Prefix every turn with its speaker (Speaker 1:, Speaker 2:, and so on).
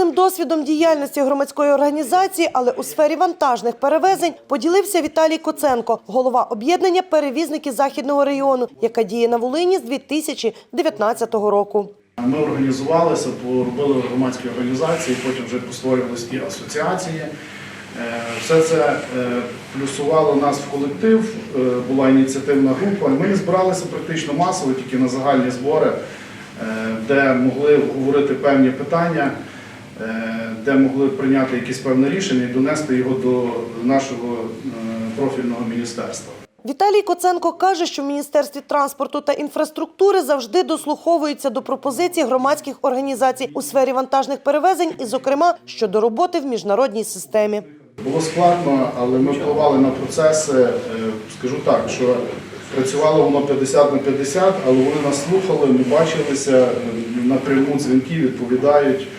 Speaker 1: Власним досвідом діяльності громадської організації, але у сфері вантажних перевезень поділився Віталій Коценко, голова об'єднання перевізники західного регіону, яка діє на Волині з 2019 року.
Speaker 2: Ми організувалися, робили громадські організації, потім вже постворювалися і асоціації. Е, Все це е, плюсувало нас в колектив, е, була ініціативна група. Ми збиралися практично масово, тільки на загальні збори, де могли обговорити певні питання, де могли прийняти якісь певне рішення і донести його до нашого е, профільного міністерства.
Speaker 1: Віталій Коценко каже, що в Міністерстві транспорту та інфраструктури завжди дослуховуються до пропозицій громадських організацій у сфері вантажних перевезень, і, зокрема, щодо роботи в міжнародній системі.
Speaker 2: Було складно, але ми впливали на процеси. Е, Скажу так, що працювало воно 50 на 50, але вони нас слухали, ми бачилися е, напряму дзвінки, відповідають.